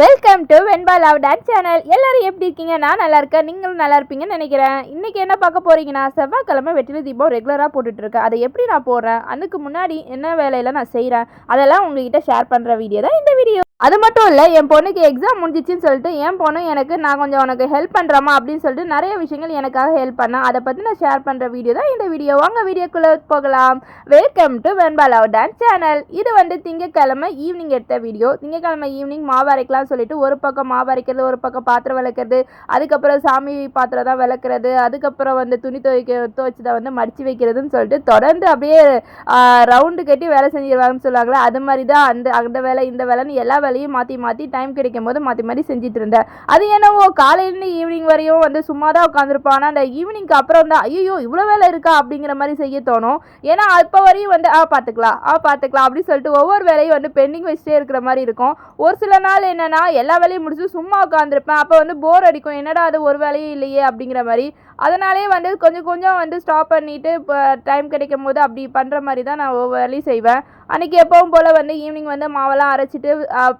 Welcome to Venba love dance channel எல்லாரும் எப்படி இருக்கீங்க? நான் நல்லா இருக்கேன். நீங்களும் நல்லா இருப்பீங்கன்னு நினைக்கிறேன். இன்றைக்கி என்ன பார்க்க போறீங்கன்னா செவ்வாய்க்கிழமை வெற்றிலை தீபம் ரெகுலராக போட்டுட்ருக்கேன் அதை எப்படி நான் போடுறேன்? அதுக்கு முன்னாடி என்ன வேலையில் நான் செய்கிறேன் அதெல்லாம் உங்ககிட்ட ஷேர் பண்ணுற வீடியோ தான் இந்த வீடியோ அது மட்டும் இல்லை என் பொண்ணுக்கு எக்ஸாம் முடிஞ்சிச்சின்னு சொல்லிட்டு என் பொண்ணு எனக்கு நான் கொஞ்சம் உனக்கு ஹெல்ப் பண்ணுறமா அப்படின்னு சொல்லிட்டு நிறைய விஷயங்கள் எனக்காக ஹெல்ப் பண்ணால் அதை பற்றி நான் ஷேர் பண்ணுற வீடியோ தான் இந்த வீடியோ வாங்க வீடியோக்குள்ளே போகலாம். Welcome to Venba love dance channel இது வந்து திங்கக்கிழமை ஈவினிங் எடுத்த வீடியோ திங்கக்கிழமை ஈவினிங் மாவு அரைக்கலாம் சொல்லிட்டு ஒரு பக்கம் மாவு அரைக்கிறது ஒரு பக்கம் பாத்திரம் விளக்குறது. அதுக்கப்புறம் சாமி பாத்திரம் தான் விளக்குறது. அதுக்கப்புறம் வந்து துணி துவைக்க துவைச்சதை வந்து மடித்து வைக்கிறதுன்னு சொல்லிட்டு தொடர்ந்து அப்படியே ரவுண்டு கட்டி வேலை செஞ்சிருவாங்கன்னு சொல்லுவாங்களே அது மாதிரி தான் அந்த அந்த வேலை இந்த வேலைன்னு எல்லா வேலையும் மாற்றி மாற்றி டைம் கிடைக்கும் போது மாற்றி மாற்றி செஞ்சுட்டு இருந்தேன். அது என்னவோ காலையிலேருந்து ஈவினிங் வரையும் வந்து சும்மா தான் உட்காந்துருப்பான் ஆனால் அந்த ஈவினிங்க்கு அப்புறம் தான் ஐயோ இவ்வளோ வேலை இருக்கா? அப்படிங்கிற மாதிரி செய்ய தோணும். ஏன்னா அப்போ வரையும் வந்து ஆ பார்த்துக்கலாம் ஆ பார்த்துக்கலாம் அப்படின்னு சொல்லிட்டு ஒவ்வொரு வேலையும் வந்து பெண்டிங் வச்சுட்டே இருக்கிற மாதிரி இருக்கும். ஒரு சில நாள் என்னென்னா எல்லா வேலையும் முடிச்சு சும்மா உட்காந்துருப்பேன் அப்போ வந்து போர் அடிக்கும். என்னடா அது ஒரு வேலையும் இல்லையே அப்படிங்கிற மாதிரி. அதனாலே வந்து கொஞ்சம் கொஞ்சம் வந்து ஸ்டாப் பண்ணிவிட்டு இப்போ டைம் கிடைக்கும் போது அப்படி பண்ணுற மாதிரி தான் நான் ஒவ்வொரு வேலையும் செய்வேன். அன்றைக்கி எப்பவும் போல் வந்து ஈவினிங் வந்து மாவெல்லாம் அரைச்சிட்டு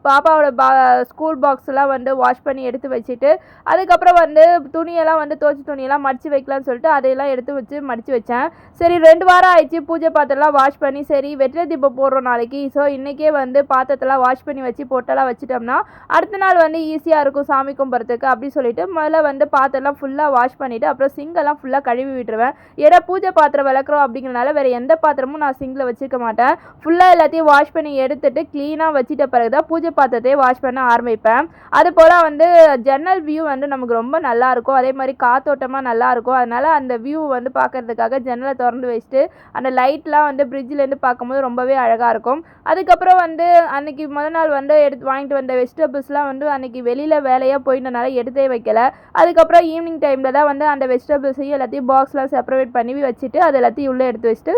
பாப்பாவோட பா ஸ்கூல் பாக்ஸ்லாம் வந்து வாஷ் பண்ணி எடுத்து வச்சுட்டு அதுக்கப்புறம் வந்து துணியெல்லாம் வந்து தோச்சி துணியெல்லாம் மடித்து வைக்கலாம்னு சொல்லிட்டு அதையெல்லாம் எடுத்து வச்சு மடித்து வச்சேன். சரி ரெண்டு வாரம் ஆயிடுச்சு பூஜை பாத்திரம்லாம் வாஷ் பண்ணி சரி வெற்றிலை தீபம் போடுறோம் நாளைக்கு. ஸோ இன்றைக்கே வந்து பாத்திரத்தெல்லாம் வாஷ் பண்ணி வச்சு பொட்டெல்லாம் வச்சுட்டோம்னா அடுத்த நாள் வந்து ஈஸியாக இருக்கும் சாமி கும்பிட்றதுக்கு அப்படி சொல்லிட்டு முதல்ல வந்து பாத்திரம்லாம் ஃபுல்லாக வாஷ் பண்ணிவிட்டு அப்புறம் சிங்கெல்லாம் ஃபுல்லாக கழுவி விட்டுருவேன். ஏன்னா பூஜை பாத்திரம் விளக்குறோம் அப்படிங்கிறனால வேறு எந்த பாத்திரமும் நான் சிங்கில் வச்சுக்க மாட்டேன். ஃபுல்லாக எல்லாத்தையும் வாஷ் பண்ணி எடுத்துட்டு க்ளீனாக வச்சுட்ட பிறகு தான் பூஜை பாத்திரத்தையே வாஷ் பண்ண ஆரம்பிப்பேன். அது போல் வந்து ஜன்னல் வியூ வந்து நமக்கு ரொம்ப நல்லா இருக்கும். அதே மாதிரி காத்தோட்டமாக நல்லாயிருக்கும் அதனால் அந்த வியூ வந்து பார்க்கறதுக்காக ஜன்னலை திறந்து வச்சுட்டு அந்த லைட்லாம் வந்து பிரிட்ஜிலேருந்து பார்க்கும்போது ரொம்பவே அழகாக இருக்கும். அதுக்கப்புறம் வந்து அன்னைக்கு முதல் நாள் வந்து எடுத்து வாங்கிட்டு வந்த வெஜிடபிள்ஸ்லாம் வந்து அன்னைக்கு வெளியில் வேலையாக போயிட்டனால எடுத்தே வைக்கல. அதுக்கப்புறம் ஈவினிங் டைமில் தான் வந்து அந்த வெஜிடபிள்ஸையும் எல்லாத்தையும் பாக்ஸ்லாம் செப்பரேட் பண்ணி வச்சுட்டு அது எல்லாத்தையும் உள்ளே எடுத்து வச்சுட்டு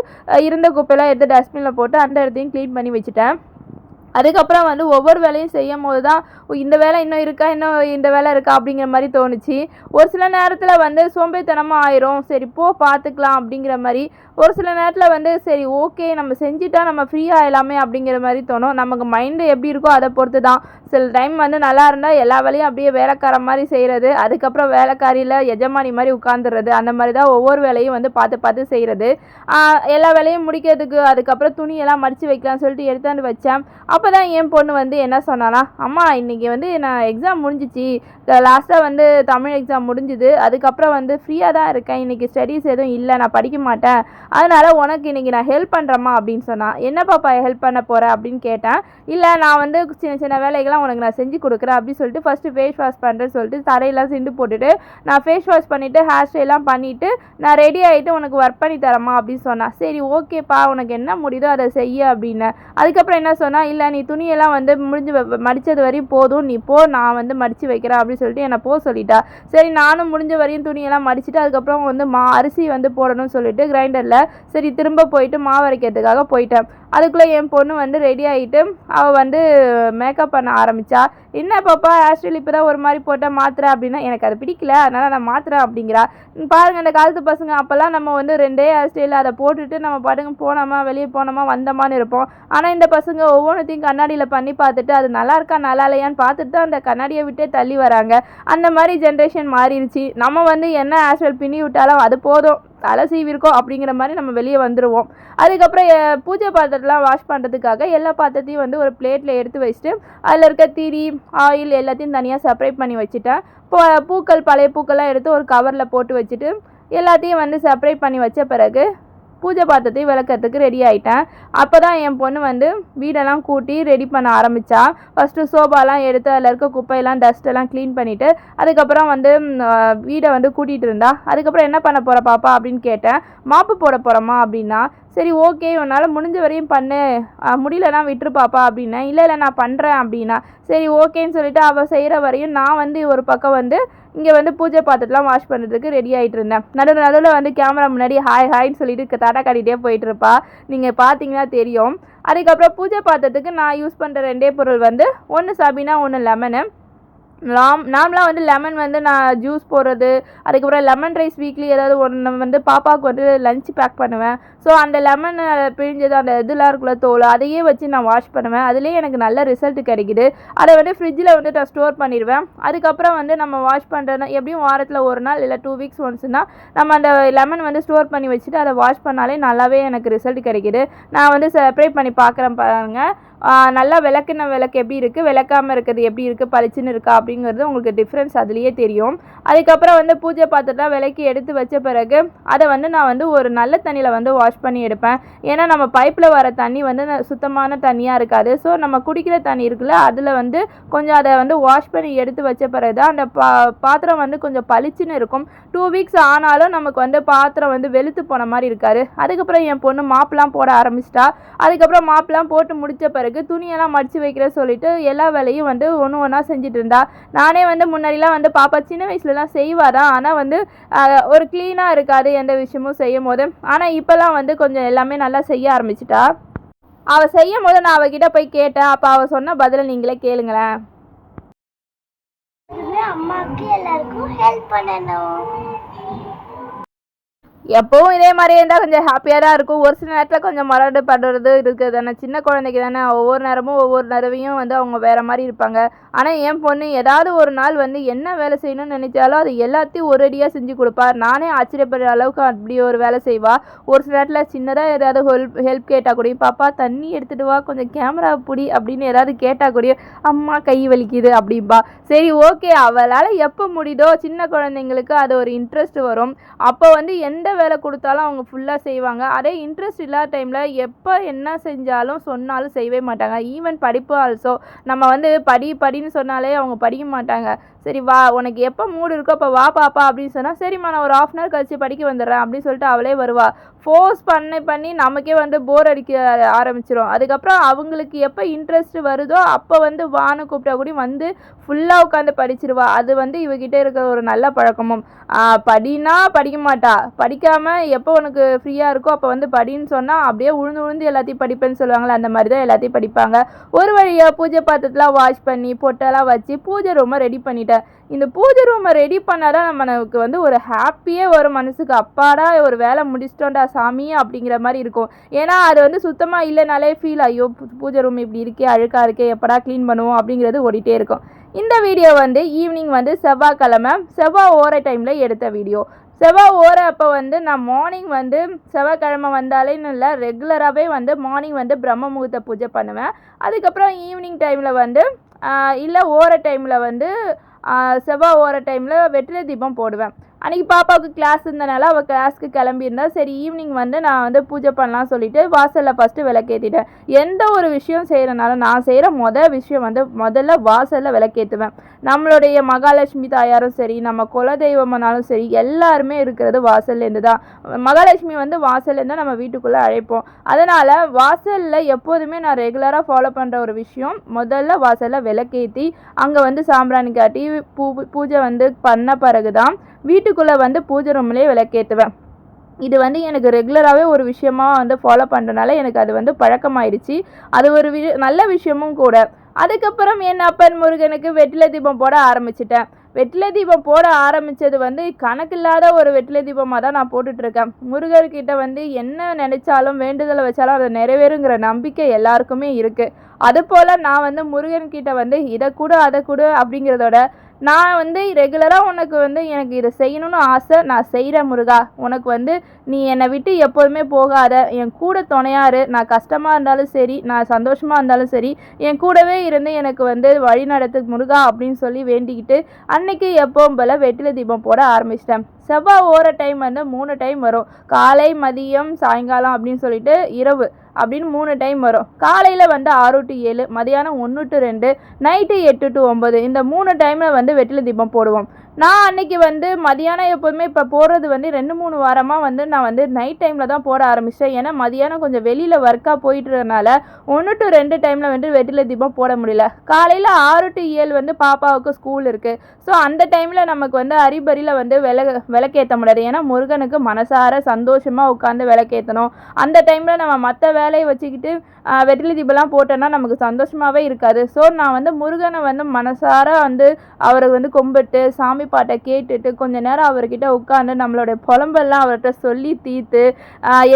இருந்த குப்பையெல்லாம் எடுத்து டஸ்ட்பினில் போட்டு அந்த இடத்தையும் க்ளீன் பண்ணி வச்சுட்டேன். அதுக்கப்புறம் வந்து ஒவ்வொரு வேலையும் செய்யும் போது தான் இந்த வேலை இன்னும் இருக்கா? இன்னும் இந்த வேலை இருக்கா? அப்படிங்கிற மாதிரி தோணுச்சு. ஒரு சில நேரத்தில் வந்து சோம்பேறித்தனமாக ஆயிரும். சரி போ பார்த்துக்கலாம் அப்படிங்கிற மாதிரி ஒரு சில நேரத்தில் வந்து சரி ஓகே நம்ம செஞ்சுட்டா நம்ம ஃப்ரீ ஆகலாமே அப்படிங்கிற மாதிரி தோணும். நமக்கு மைண்டு எப்படி இருக்கோ அதை பொறுத்து தான் சில டைம் வந்து நல்லா இருந்தால் எல்லா வேலையும் அப்படியே வேலைக்கார மாதிரி செய்கிறது அதுக்கப்புறம் வேலைக்காரியில் எஜமானி மாதிரி உட்காந்துடுறது அந்த மாதிரி தான் ஒவ்வொரு வேலையும் வந்து பார்த்து பார்த்து செய்கிறது எல்லா வேலையும் முடிக்கிறதுக்கு அதுக்கப்புறம் துணியெல்லாம் மடித்து வைக்கலாம்னு சொல்லிட்டு எடுத்தாந்து வச்சேன். அப்போ அப்போ தான் என் பொண்ணு வந்து என்ன சொன்னானா அம்மா இன்றைக்கி வந்து நான் எக்ஸாம் முடிஞ்சிச்சு. லாஸ்ட்டாக வந்து தமிழ் எக்ஸாம் முடிஞ்சுது. அதுக்கப்புறம் வந்து ஃப்ரீயாக தான் இருக்கேன். இன்றைக்கி ஸ்டடீஸ் எதுவும் இல்லை. நான் படிக்க மாட்டேன். அதனால் உனக்கு இன்றைக்கி நான் ஹெல்ப் பண்ணுறேம்மா அப்படின்னு சொன்னான் என்ன பாப்பா ஹெல்ப் பண்ண போகிறேன் அப்படின்னு கேட்டேன். இல்லை நான் வந்து சின்ன சின்ன வேலைகள்லாம் உனக்கு நான் செஞ்சு கொடுக்குறேன் அப்படின்னு சொல்லிட்டு ஃபஸ்ட்டு ஃபேஸ் வாஷ் பண்ணுறேன்னு சொல்லிட்டு தரையெல்லாம் சிண்டு போட்டுட்டு நான் ஃபேஸ் வாஷ் பண்ணிவிட்டு ஹேர் ஸ்டைலாம் பண்ணிவிட்டு நான் ரெடி ஆகிட்டு உனக்கு ஒர்க் பண்ணி தரேம்மா அப்படின்னு சொன்னான் சரி ஓகேப்பா உனக்கு என்ன முடியுதோ அதை செய்ய அப்படின்னு. அதுக்கப்புறம் என்ன சொன்னால் இல்லை நீ துணியெல்லாம் வந்து முடிஞ்சு வ- வரையும் போதும். நீ போ நான் வந்து மடித்து வைக்கிறேன் அப்படின்னு சொல்லிட்டு என்னை போ சொல்லிட்டா. சரி நானும் முடிஞ்ச வரையும் துணியெல்லாம் மடிச்சுட்டு அதுக்கப்புறம் வந்து மா அரிசி வந்து போடணும்னு சொல்லிட்டு கிரைண்டரில் சரி திரும்ப போயிட்டு மாவு அரைக்கிறதுக்காக போயிட்டேன். அதுக்குள்ளே என் பொண்ணு வந்து ரெடி ஆகிட்டு அவள் வந்து மேக்கப் பண்ண ஆரம்பித்தா என்ன பாப்பா ஹேர் ஸ்டைல் இப்போ தான் ஒரு மாதிரி போட்டால் மாத்திரை அப்படின்னா எனக்கு அது பிடிக்கல அதனால் நான் மாத்திரை அப்படிங்கிறா. பாருங்கள் அந்த இந்த காலத்து பசங்க அப்போல்லாம் நம்ம வந்து ரெண்டே ஹேர் ஸ்டைல் அதை போட்டுட்டு நம்ம பாட்டுங்க போனோமா வெளியே போனோமா வந்தோமான்னு இருப்போம். ஆனால் இந்த பசங்க ஒவ்வொன்றுத்தையும் கண்ணாடியில் பண்ணி பார்த்துட்டு அது நல்லா இருக்கா நல்லா இல்லையான்னு பார்த்துட்டு தான் அந்த கண்ணாடியை விட்டே தள்ளி வராங்க. அந்த மாதிரி ஜென்ரேஷன் மாறிடுச்சு. நம்ம வந்து என்ன ஆஸ்வல் பின்னி விட்டாலும் அது போதும். தலை சீவிருக்கோம் அப்படிங்கிற மாதிரி நம்ம வெளியே வந்துடுவோம் அதுக்கப்புறம் பூஜை பாத்திரத்தெலாம் வாஷ் பண்ணுறதுக்காக எல்லா பாத்திரத்தையும் வந்து ஒரு பிளேட்டில் எடுத்து வச்சுட்டு அதில் இருக்க திரி ஆயில் எல்லாத்தையும் தனியாக செப்பரேட் பண்ணி வச்சுட்டேன். இப்போ பூக்கள் பழைய பூக்கள்லாம் எடுத்து ஒரு கவரில் போட்டு வச்சுட்டு எல்லாத்தையும் வந்து செப்பரேட் பண்ணி வச்ச பிறகு பூஜை பாத்திரத்தை விளக்கறதுக்கு ரெடி ஆயிட்டேன். அப்போ தான் என் பொண்ணு வந்து வீடெல்லாம் கூட்டி ரெடி பண்ண ஆரம்பித்தா ஃபஸ்ட்டு சோபாலாம் எடுத்து அதில் இருக்க குப்பையெல்லாம் டஸ்ட்டெல்லாம் க்ளீன் பண்ணிவிட்டு அதுக்கப்புறம் வந்து வீடை வந்து கூட்டிகிட்டு இருந்தா. அதுக்கப்புறம் என்ன பண்ண போகிற பாப்பா அப்படின்னு கேட்டேன். மாப்பு போட போகிறோமா அப்படின்னா சரி ஓகே உன்னால் முடிஞ்ச வரையும் பண்ணு. முடியலனா விட்டுரு பாப்பா அப்படின்னேன் இல்லை இல்லை நான் பண்ணுறேன் அப்படின்னா. சரி ஓகேன்னு சொல்லிட்டு அவள் செய்கிற வரையும் நான் வந்து ஒரு பக்கம் வந்து இங்கே வந்து பூஜை பாத்திரத்தெலாம் வாஷ் பண்ணுறதுக்கு ரெடி ஆகிட்டு இருந்தேன். நடுவில் நடுவில் வந்து கேமரா முன்னாடி ஹாய் ஹாய்ன்னு சொல்லிட்டு தடை காட்டிகிட்டே போயிட்டு இருப்பா. நீங்கள் பார்த்தீங்கன்னா தெரியும். அதுக்கப்புறம் பூஜை பாத்திரத்துக்கு நான் யூஸ் பண்ணுற ரெண்டே பொருள் வந்து ஒன்று சபினா ஒன்று லெமனு. நாம் நார்மலாக வந்து லெமன் வந்து நான் ஜூஸ் போடுறது அதுக்கப்புறம் லெமன் ரைஸ் வீக்லி ஏதாவது ஒன்று வந்து பாப்பாவுக்கு வந்து லஞ்ச் பேக் பண்ணுவேன். ஸோ அந்த லெமன் பிழிஞ்சது அந்த இதெல்லாம் இருக்குல்ல தோல் அதையே வச்சு நான் வாஷ் பண்ணுவேன். அதுலேயே எனக்கு நல்ல ரிசல்ட் கிடைக்குது. அதை வந்து ஃப்ரிட்ஜில் வந்து நான் ஸ்டோர் பண்ணிடுவேன். அதுக்கப்புறம் வந்து நம்ம வாஷ் பண்ணுறதுனா எப்படியும் வாரத்தில் ஒரு நாள் இல்லை டூ வீக்ஸ் ஒன்ஸ்னா நம்ம அந்த லெமன் வந்து ஸ்டோர் பண்ணி வச்சுட்டு அதை வாஷ் பண்ணாலே நல்லாவே எனக்கு ரிசல்ட் கிடைக்குது. நான் வந்து செப்ரேட் பண்ணி பார்க்குறேன் பாருங்கள் நல்லா விளக்குன விளக்கு எப்படி இருக்குது விளக்காமல் இருக்கிறது எப்படி இருக்குது பளிச்சுன்னு இருக்கா? அப்படிங்கிறது உங்களுக்கு டிஃப்ரென்ஸ் அதுலேயே தெரியும். அதுக்கப்புறம் வந்து பூஜை பாத்திரத்தை விளக்கி எடுத்து வச்ச பிறகு அதை வந்து நான் வந்து ஒரு நல்ல தண்ணியில் வந்து வாஷ் பண்ணி எடுப்பேன். ஏன்னா நம்ம பைப்பில் வர தண்ணி வந்து சுத்தமான தண்ணியாக இருக்காது. ஸோ நம்ம குடிக்கிற தண்ணி இருக்குல்ல அதில் வந்து கொஞ்சம் அதை வந்து வாஷ் பண்ணி எடுத்து வச்ச பிறகு தான் அந்த பா பாத்திரம் வந்து கொஞ்சம் பளிச்சுன்னு இருக்கும். டூ வீக்ஸ் ஆனாலும் நமக்கு வந்து பாத்திரம் வந்து வெளுத்து போன மாதிரி இருக்காது. அதுக்கப்புறம் என் பொண்ணு மாப்லாம் போட ஆரம்பிச்சிட்டா. அதுக்கப்புறம் மாப்லாம் போட்டு முடிச்ச பிறகு துணியெல்லாம் மடித்து வைக்கிற சொல்லிட்டு எல்லா வேலையும் வந்து ஒன்று ஒன்றா செஞ்சுட்டு இருந்தா நானே வந்து முன்னாடிலாம் வந்து பாப்பா சின்ன வயசுலலாம் செய்வா தான் ஆனால் வந்து ஒரு க்ளீனாக இருக்காது எந்த விஷயமும் செய்யும் போது ஆனால் இப்போல்லாம் வந்து கொஞ்சம் எல்லாமே நல்லா செய்ய ஆரம்பிச்சிட்டா. அவள் செய்யும் போது நான் அவகிட்ட போய் கேட்டேன். அப்போ அவள் சொன்ன பதிலை நீங்களே கேளுங்களேன். அம்மாவுக்கு எல்லாருக்கும் ஹெல்ப் பண்ணணும். எப்பவும் இதே மாதிரியே இருந்தால் கொஞ்சம் ஹாப்பியாக தான் இருக்கும். ஒரு சில நேரத்தில் கொஞ்சம் மரடு படுறது இருக்குது. தானே சின்ன குழந்தைக்கு தானே ஒவ்வொரு நேரமும் ஒவ்வொரு தடவையும் வந்து அவங்க வேறு மாதிரி இருப்பாங்க. ஆனால் என் பொண்ணு ஏதாவது ஒரு நாள் வந்து என்ன வேலை செய்யணும்னு நினைச்சாலும் அது எல்லாத்தையும் ஒரேடியாக செஞ்சு கொடுப்பா. நானே ஆச்சரியப்படுற அளவுக்கு அப்படி ஒரு வேலை செய்வா. ஒரு சில நேரத்தில் சின்னதாக ஏதாவது ஹெல்ப் ஹெல்ப் கேட்டால் கூட பாப்பா தண்ணி எடுத்துகிட்டு வா. கொஞ்சம் கேமரா பிடி அப்படின்னு ஏதாவது கேட்டால் கூட அம்மா கை வலிக்குது அப்படிம்பா. சரி ஓகே அவளால் எப்போ முடியுதோ சின்ன குழந்தைங்களுக்கு அது ஒரு இன்ட்ரெஸ்ட் வரும். அப்போ வந்து எந்த வேலை கொடுத்தாலும் அவங்க ஃபுல்லாக செய்வாங்க. அதே இன்ட்ரெஸ்ட் இல்லாத டைமில் எப்போ என்ன செஞ்சாலும் சொன்னாலும் செய்யவே மாட்டாங்க. ஈவன் படிப்பு ஆல்சோ நம்ம வந்து படி படின்னு சொன்னாலே அவங்க படிக்க மாட்டாங்க. சரி வா உனக்கு எப்போ மூடு இருக்கோ அப்போ வா பாப்பா அப்படின்னு சொன்னால் சரிம்மா நான் ஒரு ஆஃப் அன் ஹவர் கழிச்சு படிக்க வந்துடுறேன் அப்படின்னு சொல்லிட்டு அவளே வருவா. ஃபோர்ஸ் பண்ணி பண்ணி நமக்கே வந்து போர் அடிக்க ஆரம்பிச்சிரும். அதுக்கப்புறம் அவங்களுக்கு எப்போ இன்ட்ரெஸ்ட் வருதோ அப்போ வந்து வானு கூப்பிட்டா கூட வந்து ஃபுல்லாக உட்காந்து படிச்சிருவா. அது வந்து இவகிட்ட இருக்கிற ஒரு நல்ல பழக்கமும். படினா படிக்க மாட்டா. படிக்காமல் எப்போ உனக்கு ஃப்ரீயாக இருக்கோ அப்போ வந்து படின்னு சொன்னால் அப்படியே உழுந்து உழுந்து எல்லாத்தையும் படிப்பேன்னு சொல்லுவாங்கல்ல அந்த மாதிரி தான் எல்லாத்தையும் படிப்பாங்க. ஒரு வழியாக பூஜை பாத்திரத்தெலாம் வாஷ் பண்ணி பொட்டெல்லாம் வச்சு பூஜை ரூமை ரெடி பண்ணிட்டேன். இந்த பூஜை ரூமை ரெடி பண்ணாதான் நம்ம நமக்கு வந்து ஒரு ஹாப்பியே ஒரு மனசுக்கு. அப்பாடா ஒரு வேலை முடிச்சிட்டோண்டா சாமி அப்படிங்கிற மாதிரி இருக்கும். ஏன்னா அது வந்து சுத்தமாக இல்லைனாலே ஃபீல் ஐயோ பூ- பூஜை ரூம் இப்படி இருக்கே அழுக்காக இருக்கே எப்படா க்ளீன் பண்ணுவோம் அப்படிங்கிறது ஓடிட்டே இருக்கும். இந்த வீடியோ வந்து ஈவினிங் வந்து செவ்வாய்க்கிழமை செவ்வாய் ஓர டைமில் எடுத்த வீடியோ செவ்வாய் ஓர அப்போ வந்து நான் மார்னிங் வந்து செவ்வாய்க்கிழமை வந்தாலேன்னு இல்லை ரெகுலராகவே வந்து மார்னிங் வந்து பிரம்ம முகூர்த்த பூஜை பண்ணுவேன். அதுக்கப்புறம் ஈவினிங் டைமில் வந்து இல்லை ஓர டைமில் வந்து செவ்வாய் ஓர டைமில் வெற்றிலை தீபம் போடுவேன். அன்றைக்கி பாப்பாவுக்கு கிளாஸ் இருந்தனால அவள் கிளாஸ்க்கு கிளம்பியிருந்தா சரி ஈவினிங் வந்து நான் வந்து பூஜை பண்ணலாம் சொல்லிட்டு வாசலில் ஃபஸ்ட்டு விளக்கேற்றிட்டேன் எந்த ஒரு விஷயம் செய்கிறனால நான் செய்கிற மொதல் விஷயம் வந்து முதல்ல வாசலில் விளக்கேற்றுவேன் நம்மளுடைய மகாலட்சுமி தாயாரும் சரி நம்ம குலதெய்வம்னாலும் சரி எல்லாருமே இருக்கிறது வாசல்லேருந்து தான். மகாலட்சுமி வந்து வாசல்லேருந்து தான் நம்ம வீட்டுக்குள்ளே அழைப்போம். அதனால் வாசலில் எப்போதுமே நான் ரெகுலராக ஃபாலோ பண்ணுற ஒரு விஷயம் முதல்ல வாசலில் விளக்கேற்றி அங்கே வந்து சாம்பிராணி காட்டி பூ பூஜை வந்து பண்ண பிறகு தான் வீட்டுக்குள்ளே வந்து பூஜை ரூம்லேயே விளக்கேற்றுவேன் இது வந்து எனக்கு ரெகுலராகவே ஒரு விஷயமா வந்து ஃபாலோ பண்ணுறனால எனக்கு அது வந்து பழக்கமாயிடுச்சு. அது ஒரு வி நல்ல விஷயமும் கூட. அதுக்கப்புறம் என் அப்பன் முருகனுக்கு வெற்றிலை தீபம் போட ஆரம்பிச்சிட்டேன். வெற்றிலை தீபம் போட ஆரம்பித்தது வந்து கணக்கில்லாத ஒரு வெற்றிலை தீபமாக தான் நான் போட்டுட்ருக்கேன். முருகர்கிட்ட வந்து என்ன நினச்சாலும் வேண்டுதலை வச்சாலும் அதை நிறைவேறுங்கிற நம்பிக்கை எல்லாருக்குமே இருக்குது அதுபோல் நான் வந்து முருகன்கிட்ட வந்து இதை கூட அதை கூட அப்படிங்கிறதோட நான் வந்து ரெகுலராக உனக்கு வந்து எனக்கு இதை செய்யணும்னு ஆசை. நான் செய்கிறேன் முருகா. உனக்கு வந்து நீ என்னை விட்டு எப்போதுமே போகாத. என் கூட துணையாரு. நான் கஷ்டமாக இருந்தாலும் சரி நான் சந்தோஷமாக இருந்தாலும் சரி என் கூடவே இருந்து எனக்கு வந்து வழி நடத்து முருகா அப்படின்னு சொல்லி வேண்டிக்கிட்டு அன்னைக்கு எப்பவும் போல் வெட்டில தீபம் போட ஆரம்பிச்சிட்டேன். செவ்வாய் ஓர டைம் வந்து மூணு டைம் வரும். காலை மதியம் சாயங்காலம் அப்படின்னு சொல்லிட்டு இரவு அப்படின்னு மூணு டைம் வரும். காலையில் வந்து ஆறு டு ஏழு மதியானம் ஒன்று டு ரெண்டு நைட்டு எட்டு டு ஒம்பது இந்த மூணு டைமில் வந்து வெற்றில தீபம் போடுவோம். நான் அன்னைக்கு வந்து மதியானம் எப்போதுமே இப்போ போடுறது வந்து ரெண்டு மூணு வாரமாக வந்து நான் வந்து நைட் டைமில் தான் போட ஆரம்பித்தேன் ஏன்னா மதியானம் கொஞ்சம் வெளியில் ஒர்க்காக போயிட்டுறதுனால ஒன்று டு ரெண்டு டைமில் வந்து வெட்டில தீபம் போட முடியல. காலையில் ஆறு டு ஏழு வந்து பாப்பாவுக்கு ஸ்கூல் இருக்குது ஸோ அந்த டைமில் நமக்கு வந்து அரிபரியில் வந்து விள விளக்கேற்ற முடியாது. ஏன்னா முருகனுக்கு மனசார சந்தோஷமாக உட்காந்து விளக்கேற்றணும் அந்த டைமில் நம்ம மற்ற வேலையை வச்சுக்கிட்டு ஆஹ், தீபம்லாம் போட்டோன்னா நமக்கு சந்தோஷமாகவே இருக்காது. ஸோ நான் வந்து முருகனை வந்து மனசார வந்து அவரை வந்து கும்பிட்டு சாமி பாட்டை கேட்டுட்டு கொஞ்ச நேரம் அவர்கிட்ட உட்காந்து நம்மளுடைய புலம்பெல்லாம் அவர்கிட்ட சொல்லி தீர்த்து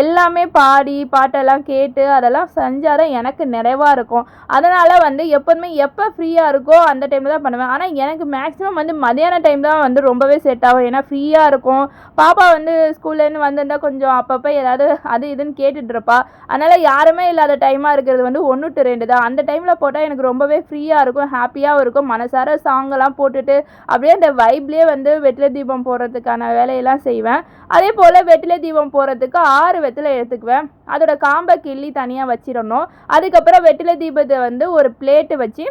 எல்லாமே பாடி பாட்டெல்லாம் கேட்டு அதெல்லாம் செஞ்சால் தான் எனக்கு நிறைவாக இருக்கும். அதனால் வந்து எப்போதுமே எப்போ ஃப்ரீயாக இருக்கோ அந்த டைமில் தான் பண்ணுவேன். ஆனால் எனக்கு மேக்ஸிமம் வந்து மதியான டைம் தான் வந்து ரொம்பவே செட் ஆகும். ஏன்னா ஃப்ரீயாக இருக்கும். பாப்பா வந்து ஸ்கூல்லேருந்து வந்திருந்தா கொஞ்சம் அப்பப்போ ஏதாவது அது இதுன்னு கேட்டுட்டு இருப்பா. அதனால் யாருமே இல்லாத டைமாக இருக்கிறது வந்து ஒன்று டு ரெண்டு தான். அந்த டைமில் போட்டால் எனக்கு ரொம்பவே ஃப்ரீயாக இருக்கும் ஹாப்பியாகவும் இருக்கும். மனசார சாங்கெல்லாம் போட்டுட்டு அப்படியே அந்த பைப்லேயே வந்து வெற்றிலை தீபம் போடுறதுக்கான வேலையெல்லாம் செய்வேன். அதே போல் வெற்றிலை தீபம் போடுறதுக்கு ஆறு வெற்றிலை எடுத்துக்குவேன். அதோட காம்பை கிள்ளி தனியாக வச்சிடணும். அதுக்கப்புறம் வெற்றிலை தீபத்தை வந்து ஒரு பிளேட்டு வச்சு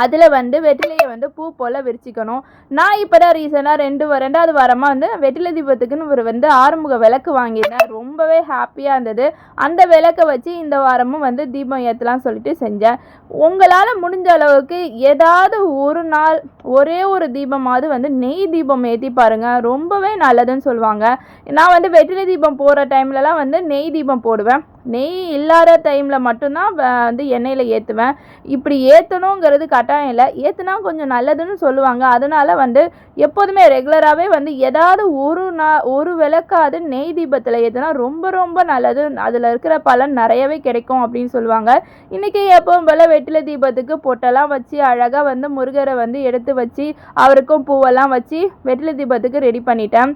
அதில் வந்து வெற்றிலையை வந்து பூ போல் விரிச்சிக்கணும். நான் இப்போ தான் ரீசெண்டாக ரெண்டு வ- ரெண்டாவது வாரமாக வந்து வெற்றிலை தீபத்துக்குன்னு ஒரு வந்து ஆறுமுக விளக்கு வாங்கியிருந்தேன். ரொம்பவே ஹாப்பியாக இருந்தது. அந்த விளக்கை வச்சு இந்த வாரமும் வந்து தீபம் ஏற்றலாம் சொல்லிட்டு செஞ்சேன். உங்களால் முடிஞ்ச அளவுக்கு ஏதாவது ஒரு நாள் ஒரே ஒரு தீபமாவது வந்து நெய் தீபம் ஏற்றி பாருங்கள் ரொம்பவே நல்லதுன்னு சொல்லுவாங்க. நான் வந்து வெற்றிலை தீபம் போகிற டைம்லலாம் வந்து நெய் தீபம் போடுவேன். நெய் இல்லாத டைமில் மட்டும்தான் வந்து எண்ணெயில் ஏற்றுவேன் இப்படி ஏற்றணுங்கிறது கட்டாயம் இல்லை. ஏற்றுனா கொஞ்சம் நல்லதுன்னு சொல்லுவாங்க. அதனால் வந்து எப்போதுமே ரெகுலராகவே வந்து ஏதாவது ஒரு நா ஒரு விளக்காவது நெய் தீபத்தில் ஏற்றுனா ரொம்ப ரொம்ப நல்லது. அதில் இருக்கிற பலன் நிறையவே கிடைக்கும் அப்படின்னு சொல்லுவாங்க. இன்றைக்கி எப்பவும் போல் வெட்டில தீபத்துக்கு பொட்டெல்லாம் வச்சு அழகாக வந்து முருகரை வந்து எடுத்து வச்சு அவருக்கும் பூவெல்லாம் வச்சு வெட்டில தீபத்துக்கு ரெடி பண்ணிட்டேன்.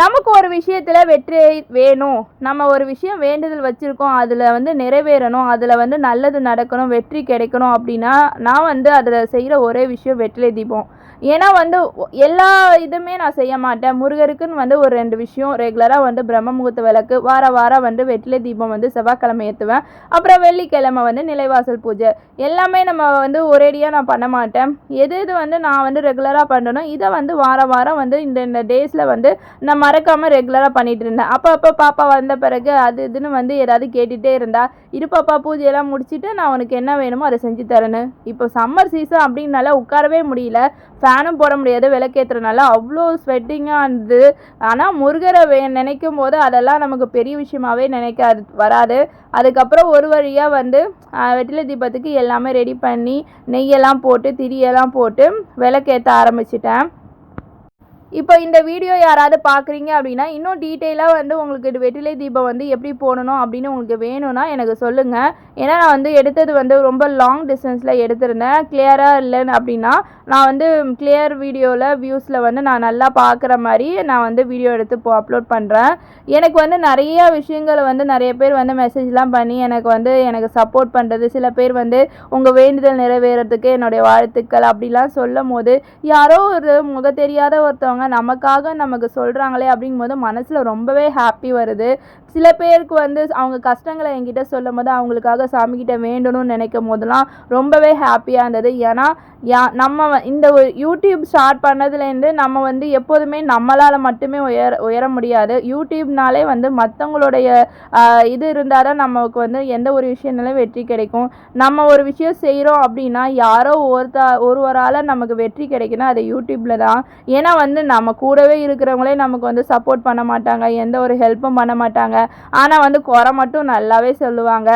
நமக்கு ஒரு விஷயத்தில் வெற்றி வேணும். நம்ம ஒரு விஷயம் வேண்டுதல் வச்சுருக்கோம் அதில் வந்து நிறைவேறணும் அதில் வந்து நல்லது நடக்கணும் வெற்றி கிடைக்கணும் அப்படின்னா நான் வந்து அதில் செய்கிற ஒரே விஷயம் வெற்றிலை தீபம். ஏன்னா வந்து எல்லா இதுவுமே நான் செய்ய மாட்டேன். முருகருக்குன்னு வந்து ஒரு ரெண்டு விஷயம். ரெகுலராக வந்து பிரம்ம முகூர்த்த விளக்கு வார வாரம் வந்து வெற்றிலை தீபம் வந்து செவ்வாய்க்கிழமை ஏற்றுவேன் அப்புறம் வெள்ளிக்கிழமை வந்து நிலைவாசல் பூஜை. எல்லாமே நம்ம வந்து ஒரேடியாக நான் பண்ண மாட்டேன். எது எது வந்து நான் வந்து ரெகுலராக பண்ணணும் இதை வந்து வாரம் வாரம் வந்து இந்த இந்த டேஸில் வந்து நான் மறக்காமல் ரெகுலராக பண்ணிட்டு இருந்தேன். அப்போ அப்போ பாப்பா வந்த பிறகு அது இதுன்னு வந்து ஏதாவது கேட்டுகிட்டே இருந்தா இரு பாப்பா பூஜையெல்லாம் முடிச்சுட்டு நான் உனக்கு என்ன வேணுமோ அதை செஞ்சு தரேன்னு. இப்போ சம்மர் சீசன் அப்படின்னால உட்காரவே முடியல. ஃபேனும் போட முடியாது விளக்கேற்றுறனால அவ்வளோ ஸ்வெட்டிங்காக இருந்தது. ஆனால் முருகரை வே நினைக்கும் போது அதெல்லாம் நமக்கு பெரிய விஷயமாவே நினைக்காது வராது. அதுக்கப்புறம் ஒரு வழியாக வந்து வெற்றிலை தீபத்துக்கு எல்லாமே ரெடி பண்ணி நெய்யெல்லாம் போட்டு திரியெல்லாம் போட்டு விளக்கேற்ற ஆரம்பிச்சிட்டேன். இப்போ இந்த வீடியோ யாராவது பார்க்குறீங்க அப்படின்னா இன்னும் டீட்டெயிலாக வந்து உங்களுக்கு இது வெற்றிலை தீபம் வந்து எப்படி போடணும் அப்படின்னு உங்களுக்கு வேணும்னா எனக்கு சொல்லுங்கள் ஏன்னா நான் வந்து எடுத்தது வந்து ரொம்ப லாங் டிஸ்டன்ஸில் எடுத்திருந்தேன். கிளியராக இல்லைன்னு அப்படின்னா நான் வந்து கிளியர் வீடியோவில் வியூஸில் வந்து நான் நல்லா பார்க்குற மாதிரி நான் வந்து வீடியோ எடுத்து இப்போ அப்லோட் பண்ணுறேன் எனக்கு வந்து நிறைய விஷயங்களை வந்து நிறைய பேர் வந்து மெசேஜ்லாம் பண்ணி எனக்கு வந்து எனக்கு சப்போர்ட் பண்ணுறது சில பேர் வந்து உங்கள் வேண்டுதல் நிறைவேறதுக்கு என்னுடைய வாழ்த்துக்கள் அப்படிலாம் சொல்லும் போது யாரோ ஒரு முக தெரியாத ஒருத்தவங்க நமக்காக நமக்கு சொல்கிறாங்களே அப்படிங்கும்போது மனசில் ரொம்பவே ஹாப்பி வருது. சில பேருக்கு வந்து அவங்க கஷ்டங்களை என்கிட்ட சொல்லும் போது அவங்களுக்காக சாமிக்கிட்ட வேண்டணும்னு நினைக்கும் போதெல்லாம் ரொம்பவே ஹாப்பியாக இருந்தது. ஏன்னா யா நம்ம இந்த ஒரு யூடியூப் ஸ்டார்ட் பண்ணதுலேருந்து நம்ம வந்து எப்போதுமே நம்மளால் மட்டுமே உயர உயர முடியாது. யூடியூப்னாலே வந்து மற்றவங்களுடைய இது இருந்தால் தான் நமக்கு வந்து எந்த ஒரு விஷயம்னாலும் வெற்றி கிடைக்கும். நம்ம ஒரு விஷயம் செய்கிறோம் அப்படின்னா யாரோ ஒருத்தா ஒருவரால் நமக்கு வெற்றி கிடைக்குன்னா அது யூடியூப்பில் தான். ஏன்னா வந்து நம்ம கூடவே இருக்கிறவங்களே நமக்கு வந்து சப்போர்ட் பண்ண மாட்டாங்க. எந்த ஒரு ஹெல்ப்பும் பண்ண மாட்டாங்க. ஆனால் வந்து குறை மட்டும் நல்லாவே சொல்லுவாங்க.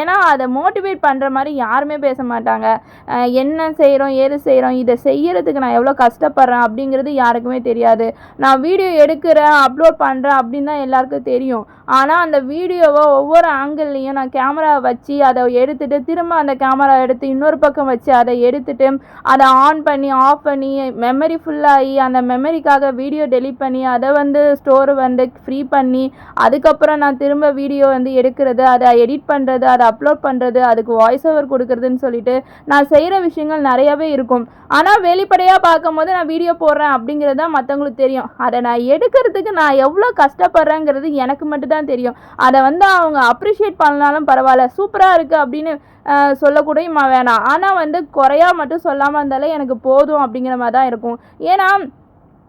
ஏன்னா அதை மோட்டிவேட் பண்ணுற மாதிரி யாருமே பேச மாட்டாங்க. என்ன செய்கிறோம் ஏது செய்கிறோம் இதை செய்கிறதுக்கு நான் எவ்வளோ கஷ்டப்படுறேன் அப்படிங்கிறது யாருக்குமே தெரியாது. நான் வீடியோ எடுக்கிறேன் அப்லோட் பண்ணுறேன் அப்படின்னு தான் எல்லாருக்கும் தெரியும். ஆனால் அந்த வீடியோவை ஒவ்வொரு ஆங்கிள்லேயும் நான் கேமரா வச்சு அதை எடுத்துட்டு திரும்ப அந்த கேமரா எடுத்து இன்னொரு பக்கம் வச்சு அதை எடுத்துட்டு அதை ஆன் பண்ணி ஆஃப் பண்ணி மெமரி ஃபுல்லாகி அந்த மெமரிக்காக வீடியோ டெலிட் பண்ணி அதை வந்து ஸ்டோர் வந்து ஃப்ரீ பண்ணி அதுக்கப்புறம் நான் திரும்ப வீடியோ வந்து எடுக்கிறது அதை எடிட் பண்ணுறது அதை அப்லோட் பண்ணுறது அதுக்கு வாய்ஸ் ஓவர் கொடுக்குறதுன்னு சொல்லிட்டு நான் செய்கிற விஷயங்கள் நிறையவே இருக்கும். ஆனால் வெளிப்படையாக பார்க்கும்போது நான் வீடியோ போடுறேன் அப்படிங்கிறது தான் மற்றவங்களுக்கு தெரியும். அதை நான் எடுக்கிறதுக்கு நான் எவ்வளோ கஷ்டப்படுறேங்கிறது எனக்கு மட்டும்தான் தெரியும். அதை வந்து அவங்க அப்ரிஷியேட் பண்ணாலும் பரவாயில்ல. சூப்பராக இருக்குது அப்படின்னு சொல்லக்கூடயும் வேணாம். ஆனால் வந்து குறையா மட்டும் சொல்லாமல் இருந்தாலே எனக்கு போதும் அப்படிங்கிற மாதிரி தான் இருக்கும். ஏன்னா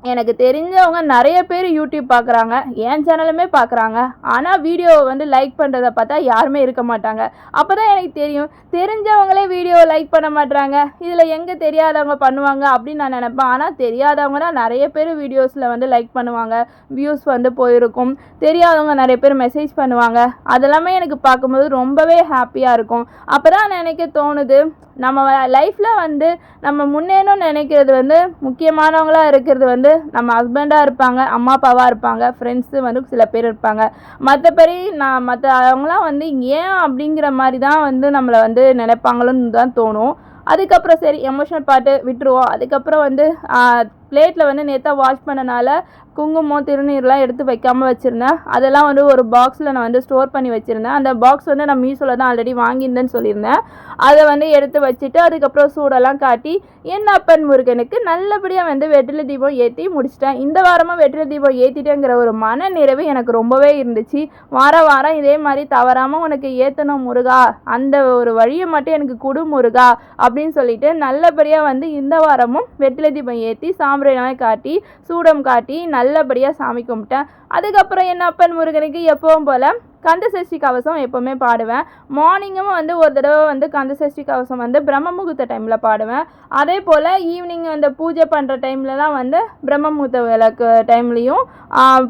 எனக்கு தெரிஞ்சவங்க நிறைய பேர் யூடியூப் பார்க்குறாங்க என் சேனலுமே பார்க்குறாங்க. ஆனால் வீடியோவை வந்து லைக் பண்ணுறத பார்த்தா யாருமே இருக்க மாட்டாங்க. அப்போ தான் எனக்கு தெரியும் தெரிஞ்சவங்களே வீடியோவை லைக் பண்ண மாட்டாங்க இதில் எங்கே தெரியாதவங்க பண்ணுவாங்க அப்படின்னு நான் நினப்பேன். ஆனால் தெரியாதவங்க தான் நிறைய பேர் வீடியோஸில் வந்து லைக் பண்ணுவாங்க. வியூஸ் வந்து போயிருக்கும். தெரியாதவங்க நிறைய பேர் மெசேஜ் பண்ணுவாங்க. அதெல்லாமே எனக்கு பார்க்கும்போது ரொம்பவே ஹாப்பியாக இருக்கும். அப்போ தான் நினைக்க தோணுது நம்ம லைஃப்பில் வந்து நம்ம முன்னேறணும்னு நினைக்கிறது வந்து முக்கியமானவங்களாக இருக்கிறது வந்து நம்ம ஹஸ்பண்டாக இருப்பாங்க அம்மா அப்பாவாக இருப்பாங்க ஃப்ரெண்ட்ஸு வந்து சில பேர் இருப்பாங்க. மற்றபடி நான் மற்ற அவங்களாம் வந்து ஏன் அப்படிங்கிற மாதிரி தான் வந்து நம்மளை வந்து நினைப்பாங்களோன்னு தான் தோணும். அதுக்கப்புறம் சரி எமோஷனல் பாட்டு விட்டுருவோம். அதுக்கப்புறம் வந்து பிளேட்டில் வந்து நேற்றா வாஷ் பண்ணனால குங்குமம் திருநீர்லாம் எடுத்து வைக்காமல் வச்சுருந்தேன். அதெல்லாம் வந்து ஒரு பாக்ஸில் நான் வந்து ஸ்டோர் பண்ணி வச்சுருந்தேன். அந்த பாக்ஸ் வந்து நான் மீஷோவில் தான் ஆல்ரெடி வாங்கியிருந்தேன்னு சொல்லியிருந்தேன். அதை வந்து எடுத்து வச்சுட்டு அதுக்கப்புறம் சூடெல்லாம் காட்டி என் அப்பன் முருகனுக்கு நல்லபடியாக வந்து வெற்றில தீபம் ஏற்றி முடிச்சிட்டேன். இந்த வாரமாக வெற்றில தீபம் ஏற்றிட்டேங்கிற ஒரு மன நிறைவு எனக்கு ரொம்பவே இருந்துச்சு. வார வாரம் இதே மாதிரி தவறாமல் உனக்கு ஏற்றணும் முருகா அந்த ஒரு வழியை மட்டும் எனக்கு கொடு முருகா அப்படின்னு சொல்லிட்டு நல்லபடியாக வந்து இந்த வாரமும் வெற்றில தீபம் ஏற்றி சாம்பிராயம் காட்டி சூடம் காட்டி நல்ல நல்லபடியாக சாமி கும்பிட்டேன். அதுக்கப்புறம் என் அப்பன் முருகனுக்கு எப்பவும் போல் கந்தசஷ்டி கவசம் எப்போவுமே பாடுவேன். மார்னிங்கும் வந்து ஒரு தடவை வந்து கந்தசஷ்டி கவசம் வந்து பிரம்ம முகூர்த்த டைமில் பாடுவேன். அதே போல் ஈவினிங் அந்த பூஜை பண்ணுற டைம்லலாம் வந்து பிரம்ம முகூர்த்த விளக்கு டைம்லேயும்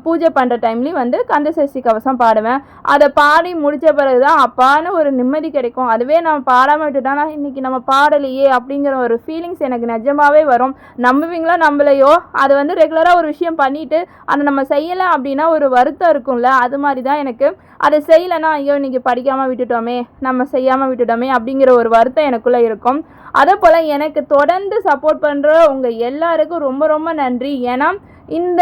பூஜை பண்ணுற டைம்லேயும் வந்து கந்தசஷ்டி கவசம் பாடுவேன். அதை பாடி முடித்த பிறகு தான் அப்பான்னு ஒரு நிம்மதி கிடைக்கும். அதுவே நம்ம பாடாமல் விட்டுட்டோம்னா இன்றைக்கி நம்ம பாடலையே அப்படிங்கிற ஒரு ஃபீலிங்ஸ் எனக்கு நிஜமாகவே வரும். நம்புவீங்களோ? நம்பலையோ? அது வந்து ரெகுலராக ஒரு விஷயம் பண்ணிவிட்டு அதை நம்ம செய்யலை அப்படின்னா ஒரு வருத்தம் இருக்கும்ல. அது மாதிரி தான் எனக்கு அதை செய்யலைன்னா ஐயோ இன்றைக்கி படிக்காமல் விட்டுட்டோமே நம்ம செய்யாமல் விட்டுட்டோமே அப்படிங்கிற ஒரு வருத்தம் எனக்குள்ளே இருக்கும். அதே போல் எனக்கு தொடர்ந்து சப்போர்ட் பண்ணுற உங்கள் எல்லாருக்கும் ரொம்ப ரொம்ப நன்றி. ஏன்னா இந்த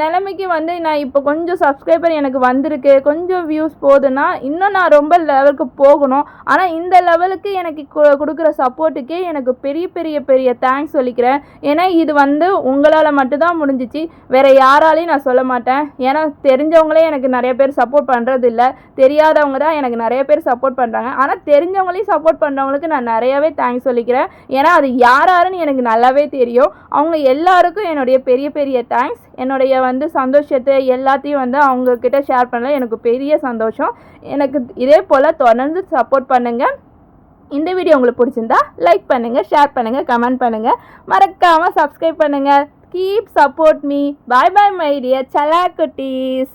நிலைமைக்கு வந்து நான் இப்போ கொஞ்சம் சப்ஸ்கிரைபர் எனக்கு வந்திருக்கு கொஞ்சம் வியூஸ் போகுதுன்னா இன்னும் நான் ரொம்ப லெவலுக்கு போகணும். ஆனால் இந்த லெவலுக்கு எனக்கு கொடுக்குற சப்போர்ட்டுக்கே எனக்கு பெரிய பெரிய பெரிய தேங்க்ஸ் சொல்லிக்கிறேன். ஏன்னா இது வந்து உங்களால் மட்டும்தான் முடிஞ்சிச்சு. வேறு யாராலையும் நான் சொல்ல மாட்டேன். ஏன்னா தெரிஞ்சவங்களே எனக்கு நிறைய பேர் சப்போர்ட் பண்ணுறது இல்லை தெரியாதவங்க தான் எனக்கு நிறைய பேர் சப்போர்ட் பண்ணுறாங்க ஆனால் தெரிஞ்சவங்களையும் சப்போர்ட் பண்ணுறவங்களுக்கு நான் நிறையவே தேங்க்ஸ் சொல்லிக்கிறேன். ஏன்னா அது யார் யாருன்னு எனக்கு நல்லாவே தெரியும். அவங்க எல்லாருக்கும் என்னுடைய பெரிய பெரிய தேங்க்ஸ் தேங்க்ஸ் என்னுடைய வந்து சந்தோஷத்தை எல்லாத்தையும் வந்து அவங்கக்கிட்ட ஷேர் பண்ணல. எனக்கு பெரிய சந்தோஷம். எனக்கு இதே போல் தொடர்ந்து சப்போர்ட் பண்ணுங்கள் இந்த வீடியோ உங்களுக்கு பிடிச்சிருந்தா லைக் பண்ணுங்கள் ஷேர் பண்ணுங்கள் கமெண்ட் பண்ணுங்கள் மறக்காமல் சப்ஸ்கிரைப் பண்ணுங்கள் keep support me bye bye my dear சலா குட்டீஸ்